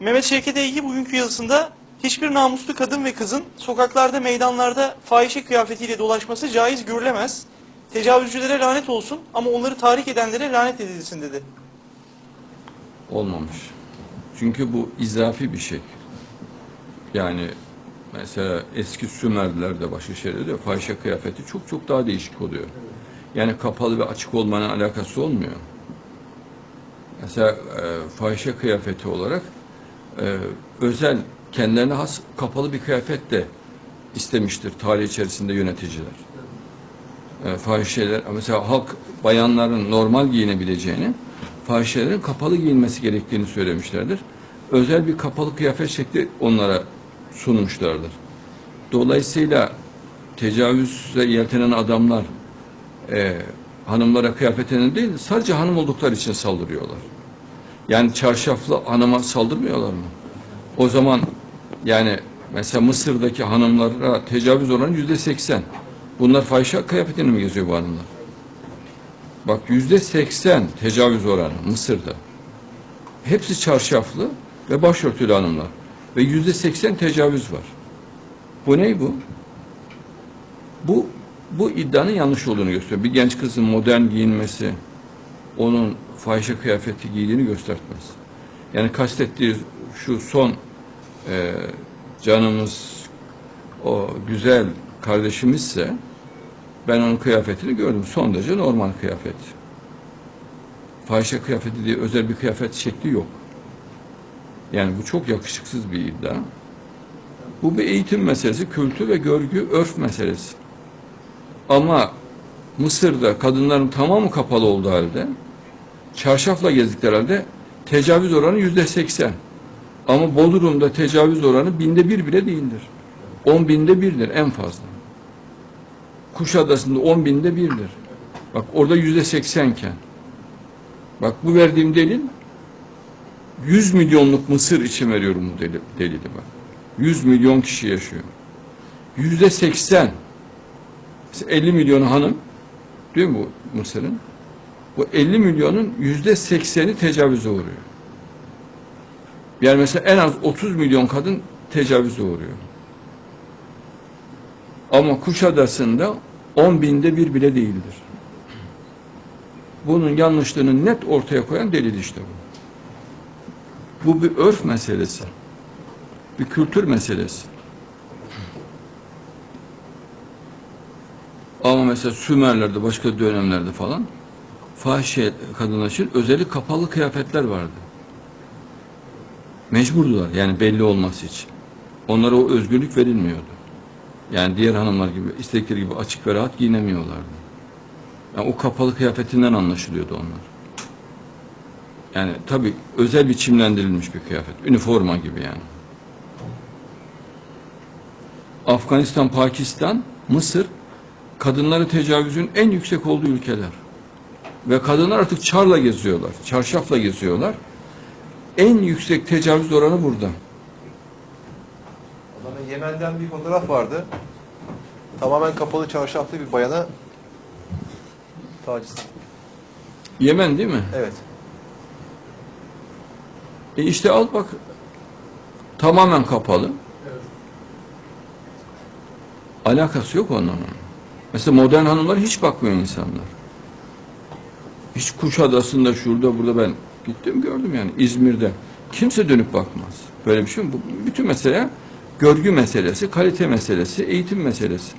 Mehmet Şevket Eygi bugünkü yazısında hiçbir namuslu kadın ve kızın sokaklarda, meydanlarda fahişe kıyafetiyle dolaşması caiz görülemez. Tecavüzcülere lanet olsun ama onları tahrik edenlere lanet edilsin dedi. olmamış. Çünkü bu izafi bir şey. Yani mesela eski Sümerlerde başka şeylerde de fahişe kıyafeti çok çok daha değişik oluyor. Yani kapalı ve açık olmanın alakası olmuyor. Mesela e, fahişe kıyafeti olarak e, özel kendilerine has kapalı bir kıyafet de istemiştir tarih içerisinde yöneticiler. E, fahişeler mesela halk bayanların normal giyinebileceğini fahişelerin kapalı giyinmesi gerektiğini söylemişlerdir. Özel bir kapalı kıyafet şekli onlara sunmuşlardır. Dolayısıyla tecavüze yeltenen adamlar e, hanımlara kıyafetinin değil sadece hanım oldukları için saldırıyorlar. Yani çarşaflı hanıma saldırmıyorlar mı? O zaman yani mesela Mısır'daki hanımlara tecavüz oranı yüzde seksen. Bunlar fahişe kıyafetini mi geziyor bu hanımlar? Bak yüzde seksen tecavüz oranı Mısır'da. Hepsi çarşaflı ve başörtülü hanımlar. Ve yüzde seksen tecavüz var. Bu ne bu? Bu bu iddianın yanlış olduğunu gösteriyor. Bir genç kızın modern giyinmesi onun fahişe kıyafeti giydiğini göstermez. Yani kastettiği şu son e, canımız o güzel kardeşimizse ben onun kıyafetini gördüm. Son derece normal kıyafet. Fahişe kıyafeti diye özel bir kıyafet şekli yok. Yani bu çok yakışıksız bir iddia. Bu bir eğitim meselesi, kültür ve görgü, örf meselesi. Ama Mısır'da kadınların tamamı kapalı olduğu halde, çarşafla gezdikleri halde tecavüz oranı yüzde seksen. Ama Bodrum'da tecavüz oranı binde bir bile değildir. On binde birdir en fazla. Kuşadası'nda on binde birdir. Bak orada yüzde seksenken. Bak bu verdiğim delil 100 milyonluk Mısır için veriyorum bu delili, delili bak. 100 milyon kişi yaşıyor. Yüzde seksen. 50 milyon hanım değil mi bu Mısır'ın? Bu 50 milyonun yüzde sekseni tecavüze uğruyor. Yani mesela en az 30 milyon kadın tecavüze uğruyor. Ama Kuşadası'nda 10 binde bir bile değildir. Bunun yanlışlığını net ortaya koyan delil işte bu. Bu bir örf meselesi. Bir kültür meselesi. Ama mesela Sümerlerde, başka dönemlerde falan fahişe kadınlar için özeli kapalı kıyafetler vardı. Mecburdular yani belli olması için. Onlara o özgürlük verilmiyordu. Yani diğer hanımlar gibi istedikleri gibi açık ve rahat giyinemiyorlardı. Yani o kapalı kıyafetinden anlaşılıyordu onlar. Yani tabi özel biçimlendirilmiş bir kıyafet. Üniforma gibi yani. Afganistan, Pakistan, Mısır kadınları tecavüzün en yüksek olduğu ülkeler. Ve kadınlar artık çarla geziyorlar, çarşafla geziyorlar. En yüksek tecavüz oranı burada. Adana Yemen'den bir fotoğraf vardı. Tamamen kapalı çarşaflı bir bayana taciz. Yemen değil mi? Evet. E işte al bak tamamen kapalı. Alakası yok onunla. Mesela modern hanımlar hiç bakmıyor insanlar. Hiç Kuşadası'nda şurada burada ben gittim gördüm yani İzmir'de. Kimse dönüp bakmaz. Böyle bir şey mi? Bu bütün mesele görgü meselesi, kalite meselesi, eğitim meselesi.